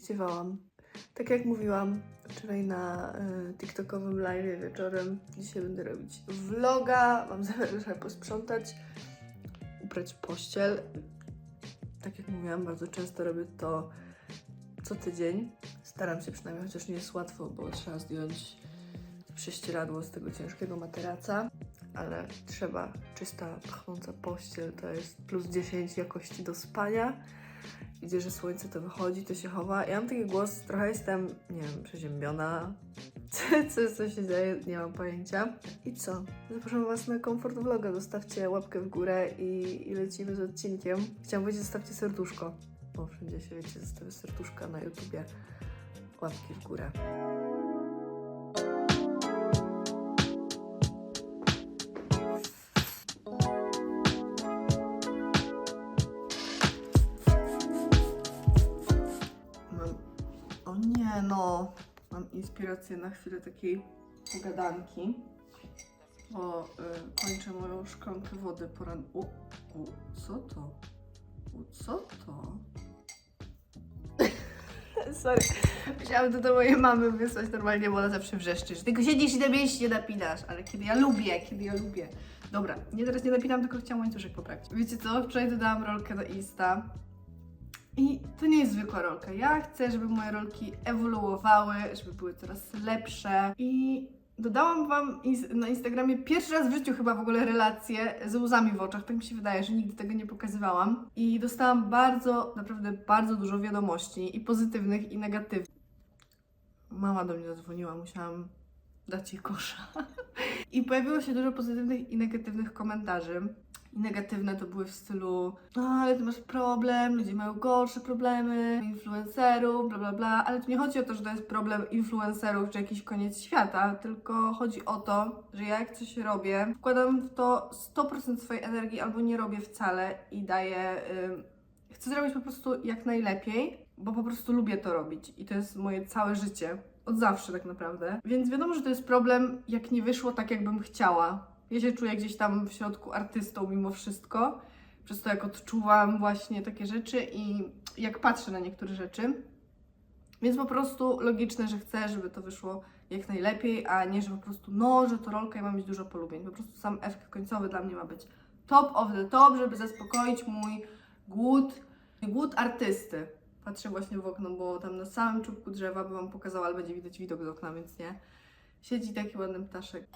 Zdziewałam. Tak jak mówiłam wczoraj na y, TikTokowym live wieczorem, dzisiaj będę robić vloga. Mam zamiar trochę posprzątać, uprać pościel. Tak jak mówiłam, bardzo często robię to co tydzień. Staram się przynajmniej, chociaż nie jest łatwo, bo trzeba zdjąć prześcieradło z tego ciężkiego materaca, ale trzeba. Czysta, pachnąca pościel to jest plus 10 jakości do spania. Widzę, że słońce to wychodzi, to się chowa. Ja mam taki głos, trochę jestem, nie wiem, przeziębiona. Co, co się dzieje, nie mam pojęcia. I co? Zapraszam Was na komfort vloga. Zostawcie łapkę w górę i, i lecimy z odcinkiem. Chciałam powiedzieć, zostawcie serduszko. Bo wszędzie się, wiecie, zostawię serduszka na YouTubie. Łapki w górę. No! Mam inspirację na chwilę takiej pogadanki. Bo y, kończę moją szklankę wody poran... U, u, co to? U, co to? Sorry. Musiałam to do mojej mamy wysłać normalnie, bo ona zawsze wrzeszczy, że tylko siedzisz i te mięśnie napinasz, ale kiedy ja lubię, kiedy ja lubię. Dobra, nie teraz nie napinam, tylko chciałam łańcuszek poprawić. Wiecie co? Wczoraj dodałam rolkę do Insta. I to nie jest zwykła rolka. Ja chcę, żeby moje rolki ewoluowały, żeby były coraz lepsze. I dodałam Wam na Instagramie pierwszy raz w życiu chyba w ogóle relacje z łzami w oczach. Tak mi się wydaje, że nigdy tego nie pokazywałam. I dostałam bardzo, naprawdę bardzo dużo wiadomości i pozytywnych, i negatywnych. Mama do mnie zadzwoniła, musiałam dać jej kosza. I pojawiło się dużo pozytywnych i negatywnych komentarzy. I negatywne to były w stylu, no ale ty masz problem, ludzie mają gorsze problemy, influencerów, bla bla bla, ale tu nie chodzi o to, że to jest problem influencerów czy jakiś koniec świata, tylko chodzi o to, że ja jak coś robię, wkładam w to 100% swojej energii albo nie robię wcale i daję, ym, chcę zrobić po prostu jak najlepiej, bo po prostu lubię to robić i to jest moje całe życie. Od zawsze tak naprawdę. Więc wiadomo, że to jest problem, jak nie wyszło tak, jakbym chciała. Ja się czuję gdzieś tam w środku artystą mimo wszystko, przez to jak odczuwam właśnie takie rzeczy i jak patrzę na niektóre rzeczy. Więc po prostu logiczne, że chcę, żeby to wyszło jak najlepiej, a nie, że po prostu no, że to rolka i ma mieć dużo polubień. Po prostu sam efekt końcowy dla mnie ma być top of the top, żeby zaspokoić mój głód, głód artysty. Patrzę właśnie w okno, bo tam na samym czubku drzewa by Wam pokazała, ale będzie widać widok z okna, więc nie. Siedzi taki ładny ptaszek.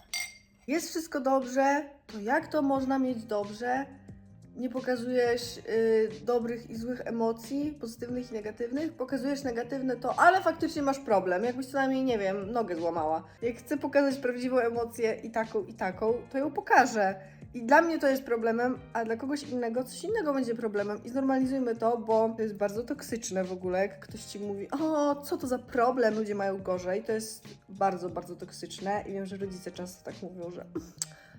Jest wszystko dobrze, to jak to można mieć dobrze? Nie pokazujesz y, dobrych i złych emocji, pozytywnych i negatywnych. Pokazujesz negatywne to, ale faktycznie masz problem. Jakbyś co najmniej, nie wiem, nogę złamała. Jak chcę pokazać prawdziwą emocję i taką, i taką, to ją pokażę. I dla mnie to jest problemem, a dla kogoś innego coś innego będzie problemem. I znormalizujmy to, bo to jest bardzo toksyczne w ogóle, jak ktoś ci mówi, o, co to za problem, ludzie mają gorzej. To jest bardzo, bardzo toksyczne i wiem, że rodzice często tak mówią, że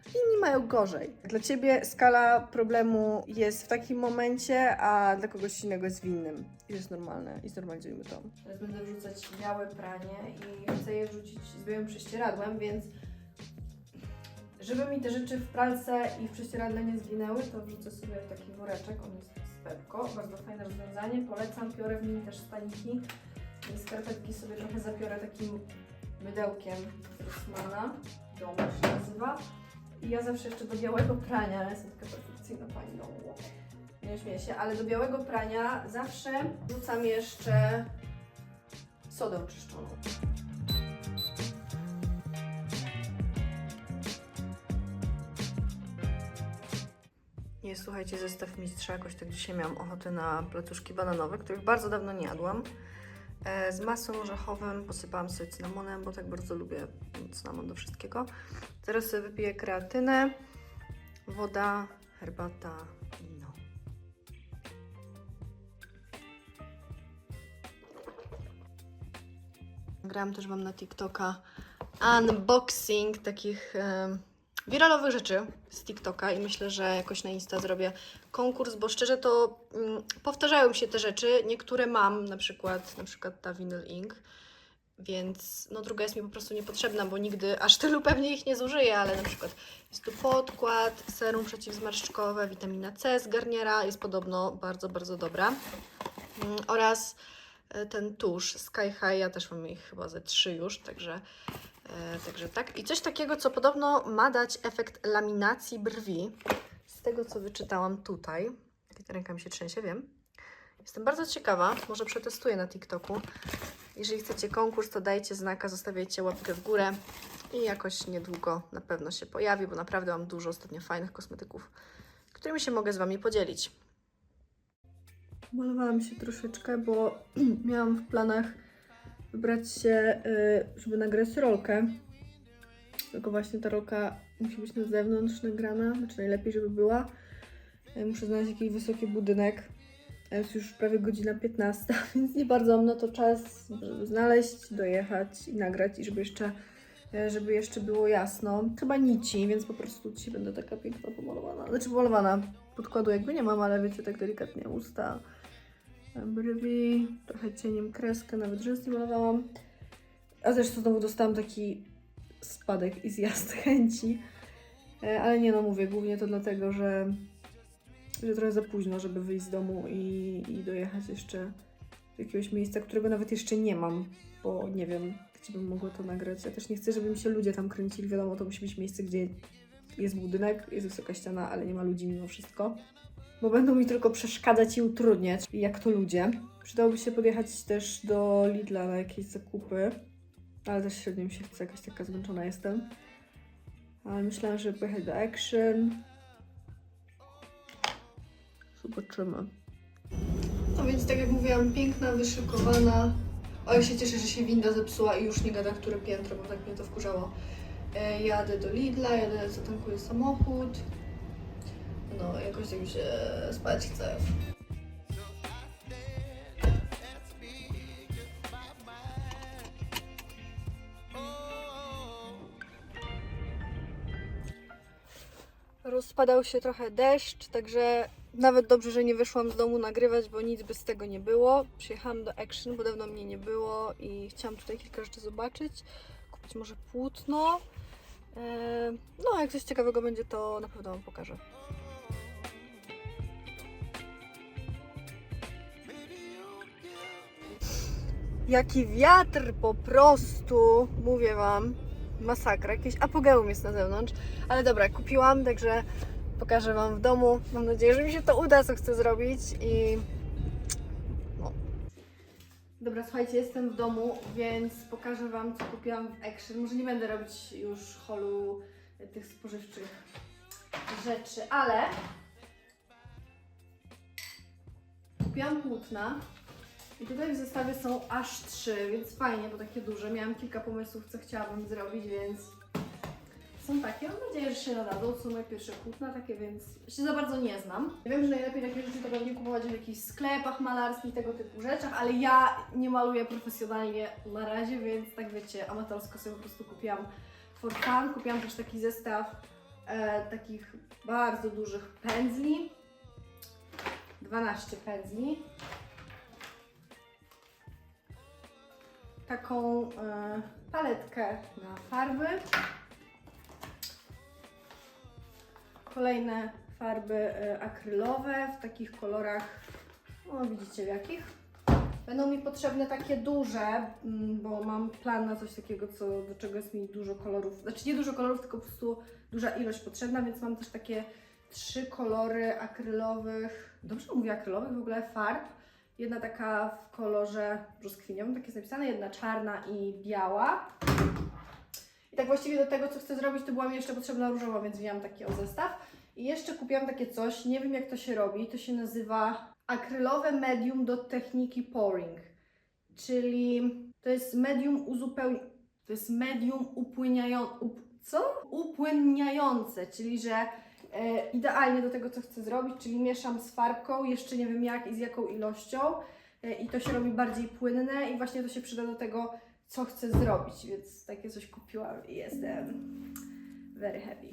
inni mają gorzej. Dla ciebie skala problemu jest w takim momencie, a dla kogoś innego jest w innym. I to jest normalne i znormalizujmy to. Teraz będę wrzucać białe pranie i chcę je wrzucić z białym prześcieradłem, więc żeby mi te rzeczy w pralce i w prześcieradle nie zginęły, to wrzucę sobie w taki woreczek, on jest z Pepko, bardzo fajne rozwiązanie, polecam, piorę w nim też staniki i skarpetki sobie trochę zapiorę takim mydełkiem Rossmana, domu się nazywa. I ja zawsze jeszcze do białego prania, jestem taka perfekcyjna pani domu, nie śmieję się, ale do białego prania zawsze wrzucam jeszcze sodę czyszczoną. Jest, słuchajcie, zestaw mistrza. Jakoś tak dzisiaj miałam ochotę na placuszki bananowe, których bardzo dawno nie jadłam. E, z masą orzechowym posypałam sobie cynamonem, bo tak bardzo lubię cynamon do wszystkiego. Teraz sobie wypiję kreatynę, woda, herbata, wino. Grałam też Wam na TikToka unboxing takich em, wiralowych rzeczy z TikToka i myślę, że jakoś na Insta zrobię konkurs, bo szczerze to mm, powtarzają się te rzeczy. Niektóre mam, na przykład, na przykład ta Vinyl Ink, więc no druga jest mi po prostu niepotrzebna, bo nigdy aż tylu pewnie ich nie zużyję, ale na przykład jest tu podkład, serum przeciwzmarszczkowe, witamina C z Garniera, jest podobno bardzo, bardzo dobra. Mm, Oraz ten tusz Sky High. Ja też mam ich chyba ze trzy już, także, e, także tak. I coś takiego, co podobno ma dać efekt laminacji brwi. Z tego, co wyczytałam tutaj. Ręka mi się trzęsie, wiem. Jestem bardzo ciekawa, może przetestuję na TikToku. Jeżeli chcecie konkurs, to dajcie znaka, zostawiajcie łapkę w górę i jakoś niedługo na pewno się pojawi, bo naprawdę mam dużo ostatnio fajnych kosmetyków, którymi się mogę z Wami podzielić. Malowałam się troszeczkę, bo miałam w planach wybrać się, y, żeby nagrać rolkę. Tylko właśnie ta rolka musi być na zewnątrz nagrana, znaczy najlepiej, żeby była. Ja Muszę znaleźć jakiś wysoki budynek. A jest już prawie godzina 15, więc nie bardzo mam na to czas, żeby znaleźć, dojechać i nagrać i żeby jeszcze, e, żeby jeszcze było jasno. Chyba nici, więc po prostu dzisiaj będę taka piękna pomalowana. Znaczy pomalowana. Podkładu jakby nie mam, ale wiecie, tak delikatnie usta, e, brwi, trochę cieniem kreskę, nawet rzęsy malowałam. A zresztą znowu dostałam taki spadek i zjazd chęci. E, Ale nie no, mówię, głównie to dlatego, że że trochę za późno, żeby wyjść z domu i, i dojechać jeszcze do jakiegoś miejsca, którego nawet jeszcze nie mam, bo nie wiem, gdzie bym mogła to nagrać. Ja też nie chcę, żeby mi się ludzie tam kręcili. Wiadomo, to musi być miejsce, gdzie jest budynek, jest wysoka ściana, ale nie ma ludzi mimo wszystko. Bo będą mi tylko przeszkadzać i utrudniać, jak to ludzie. Przydałoby się podjechać też do Lidla na jakieś zakupy, ale też średnio mi się chce, jakaś taka zmęczona jestem. Ale myślałam, żeby pojechać do Action, Zobaczymy. No więc tak jak mówiłam, piękna, wyszykowana. O, ja się cieszę, że się winda zepsuła i już nie gada, które piętro, bo tak mnie to wkurzało. E, jadę do Lidla, jadę, zatankuję samochód. No, jakoś tak mi się spać chce. Rozpadał się trochę deszcz, także nawet dobrze, że nie wyszłam z domu nagrywać, bo nic by z tego nie było. Przyjechałam do Action, bo dawno mnie nie było i chciałam tutaj kilka rzeczy zobaczyć. Kupić może płótno. Eee, No, jak coś ciekawego będzie, to na pewno Wam pokażę. Jaki wiatr po prostu, mówię Wam, masakra, jakieś apogeum jest na zewnątrz. Ale dobra, kupiłam, także pokażę Wam w domu. Mam nadzieję, że mi się to uda, co chcę zrobić i no. Dobra, słuchajcie, jestem w domu, więc pokażę Wam, co kupiłam w Action. Może nie będę robić już holu tych spożywczych rzeczy, ale kupiłam płótna i tutaj w zestawie są aż trzy, więc fajnie, bo takie duże. Miałam kilka pomysłów, co chciałabym zrobić, więc są takie. Mam nadzieję, że się nadadzą. Są moje pierwsze płótna takie, więc się za bardzo nie znam. Ja wiem, że najlepiej takie rzeczy to pewnie kupować w jakichś sklepach malarskich, tego typu rzeczach, ale ja nie maluję profesjonalnie na razie, więc tak wiecie, amatorsko sobie po prostu kupiłam for fun. Kupiłam też taki zestaw e, takich bardzo dużych pędzli. 12 pędzli. Taką e, paletkę na farby. Kolejne farby e, akrylowe w takich kolorach, no widzicie w jakich. Będą mi potrzebne takie duże, mm, bo mam plan na coś takiego, co, do czego jest mi dużo kolorów. Znaczy nie dużo kolorów, tylko po prostu duża ilość potrzebna, więc mam też takie trzy kolory akrylowych. Dobrze mówię akrylowych w ogóle farb. Jedna taka w kolorze brzoskwiniowym, tak jest napisane, jedna czarna i biała. I tak właściwie do tego, co chcę zrobić, to była mi jeszcze potrzebna różowa, więc wzięłam taki o zestaw. I jeszcze kupiłam takie coś, nie wiem jak to się robi, to się nazywa akrylowe medium do techniki pouring. Czyli to jest medium uzupełni... To jest medium upłyniające... Up... Co? Upłynniające, czyli że e, idealnie do tego, co chcę zrobić, czyli mieszam z farbką, jeszcze nie wiem jak i z jaką ilością e, i to się robi bardziej płynne i właśnie to się przyda do tego, co chcę zrobić, więc takie coś kupiłam i jestem very happy.